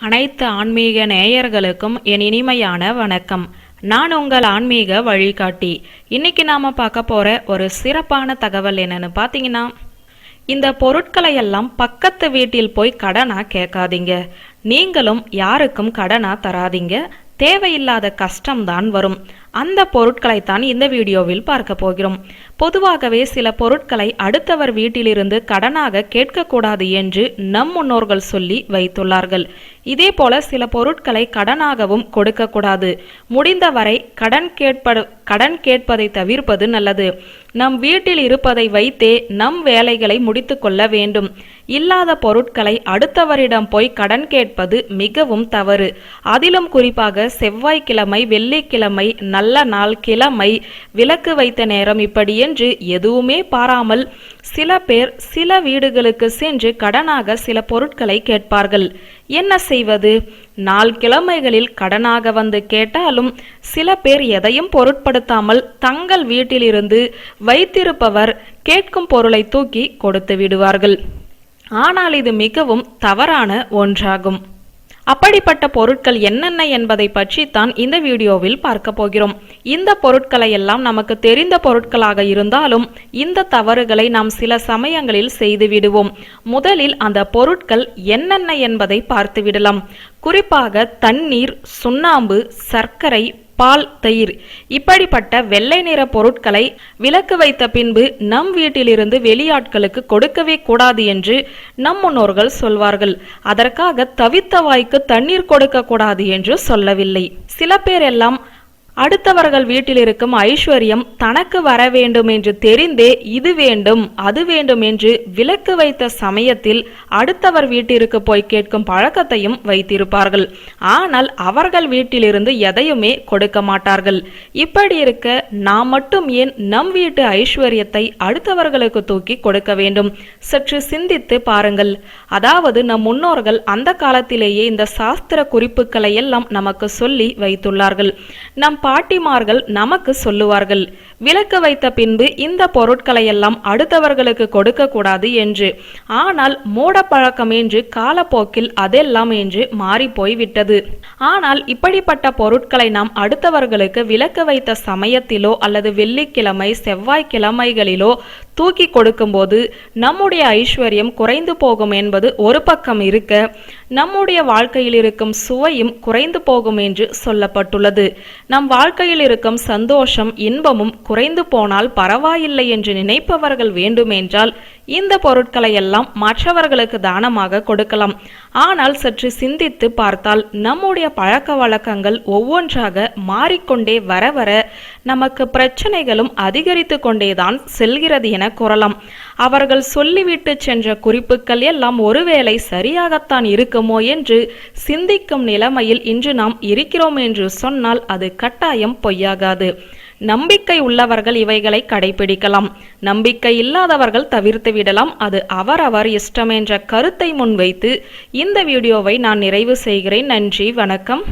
அனைத்து ஆன்மீக நேயர்களுக்கும் என் இனிமையான வணக்கம். நான் உங்கள் ஆன்மீக வழிகாட்டி. இன்னைக்கு நாம பார்க்க போற ஒரு சிறப்பான தகவல் என்னன்னு பார்த்தீங்கன்னா இந்த பொருட்களை எல்லாம் பக்கத்து வீட்டில் போய் கடனா கேட்காதீங்க. நீங்களும் யாருக்கும் கடனா தராதீங்க. தேவையில்லாத கஷ்டம்தான் வரும். அந்த பொருட்களைத்தான் இந்த வீடியோவில் பார்க்க போகிறோம். பொதுவாகவே சில பொருட்களை அடுத்தவர் வீட்டிலிருந்து கடனாக கேட்கக்கூடாது என்று நம் முன்னோர்கள் சொல்லி வைத்துள்ளார்கள். இதே போல சில பொருட்களை கடனாகவும் கொடுக்கக்கூடாது. முடிந்தவரை கடன் கேட்பது கடன் கேட்பதை தவிர்ப்பது நல்லது. நம் வீட்டில் இருப்பதை வைத்தே நம் வேலைகளை முடித்து கொள்ள வேண்டும். இல்லாத பொருட்களை அடுத்தவரிடம் போய் கடன் கேட்பது மிகவும் தவறு. அதிலும் குறிப்பாக செவ்வாய்க்கிழமை வெள்ளிக்கிழமை நல்ல நாள் கிழமை விளக்கு வைத்த நேரம் இப்படி என்று எதுவுமே பாராமல் சில பேர் சில வீடுகளுக்கு சென்று கடனாக சில பொருட்களை கேட்பார்கள். என்ன செய்வது? நாள் கிழமைகளில் கடனாக வந்து கேட்டாலும் சில பேர் எதையும் பொருட்படுத்தாமல் தங்கள் வீட்டிலிருந்து வைத்திருப்பவர் கேட்கும் பொருளை தூக்கி கொடுத்து விடுவார்கள். ஆனால் இது மிகவும் தவறான ஒன்றாகும். அப்படிப்பட்ட பொருட்கள் என்னென்ன என்பதை பற்றி தான் இந்த வீடியோவில் பார்க்க போகிறோம். இந்த பொருட்களை எல்லாம் நமக்கு தெரிந்த பொருட்களாக இருந்தாலும் இந்த தவறுகளை நாம் சில சமயங்களில் செய்து விடுவோம். முதலில் அந்த பொருட்கள் என்னென்ன என்பதை பார்த்து விடலாம். குறிப்பாக தண்ணீர் சுண்ணாம்பு சர்க்கரை பால் தயிர். இப்படிப்பட்ட வெள்ளை நிற பொருட்களை விலக்கு வைத்த பின்பு நம் வீட்டிலிருந்து வெளியாட்களுக்கு கொடுக்கவே கூடாது என்று நம் முன்னோர்கள் சொல்வார்கள். அதற்காக தவித்த வாய்க்கு தண்ணீர் கொடுக்க கூடாது என்று சொல்லவில்லை. சில பேர் எல்லாம் அடுத்தவர்கள் வீட்டில் இருக்கும் ஐஸ்வர்யம் தனக்கு வர வேண்டும் என்று தெரிந்தே இது வேண்டும் அது வேண்டும் என்று விலக்கு வைத்த சமயத்தில் அடுத்தவர் வீட்டிற்கு போய் கேட்கும் பழக்கத்தையும் வைத்திருப்பார்கள். ஆனால் அவர்கள் வீட்டிலிருந்து எதையுமே கொடுக்க மாட்டார்கள். இப்படி இருக்க நாம் மட்டும் ஏன் நம் வீட்டு ஐஸ்வர்யத்தை அடுத்தவர்களுக்கு தூக்கி கொடுக்க வேண்டும்? சற்று சிந்தித்து பாருங்கள். அதாவது நம் முன்னோர்கள் அந்த காலத்திலேயே இந்த சாஸ்திர குறிப்புகளை எல்லாம் நமக்கு சொல்லி வைத்துள்ளார்கள். நம் பாட்டிமார்கள் நமக்கு சொல்லுவார்கள். விலக்கு வைத்த பின்பு இந்த பொருட்களையெல்லாம் அடுத்தவர்களுக்கு கொடுக்க கூடாது என்று. ஆனால் மூட பழக்கம் என்று காலப்போக்கில் அதெல்லாம் என்று மாறி போய்விட்டது ஆனால் இப்படிப்பட்ட பொருட்களை நாம் அடுத்தவர்களுக்கு விலக்கு வைத்த சமயத்திலோ அல்லது வெள்ளிக்கிழமை செவ்வாய்க்கிழமைகளிலோ தூக்கி கொடுக்கும்போது நம்முடைய ஐஸ்வர்யம் குறைந்து போகும் என்பது ஒரு பக்கம் இருக்க நம்முடைய வாழ்க்கையில் இருக்கும் சுவையும் குறைந்து போகும் என்று சொல்லப்பட்டுள்ளது. நம் வாழ்க்கையில் இருக்கும் சந்தோஷம் இன்பமும் குறைந்து போனால் பரவாயில்லை என்று நினைப்பவர்கள் வேண்டுமென்றால் இந்த பொருட்களை எல்லாம் மற்றவர்களுக்கு தானமாக கொடுக்கலாம். ஆனால் சற்று சிந்தித்து பார்த்தால் நம்முடைய பழக்க வழக்கங்கள் ஒவ்வொன்றாக மாறிக்கொண்டே வர வர நமக்கு பிரச்சனைகளும் அதிகரித்து கொண்டேதான் செல்கிறது என கூறலாம். அவர்கள் சொல்லிவிட்டு சென்ற குறிப்புகள் எல்லாம் ஒருவேளை சரியாகத்தான் இருக்குமோ என்று சிந்திக்கும் நிலைமையில் இன்று நாம் இருக்கிறோம் என்று சொன்னால் அது கட்டாயம் பொய்யாகாது. நம்பிக்கை உள்ளவர்கள் இவைகளை கடைபிடிக்கலாம். நம்பிக்கை இல்லாதவர்கள் தவிர்த்து விடலாம். அது அவரவர் இஷ்டம் என்ற கருத்தை முன்வைத்து இந்த வீடியோவை நான் நிறைவு செய்கிறேன். நன்றி வணக்கம்.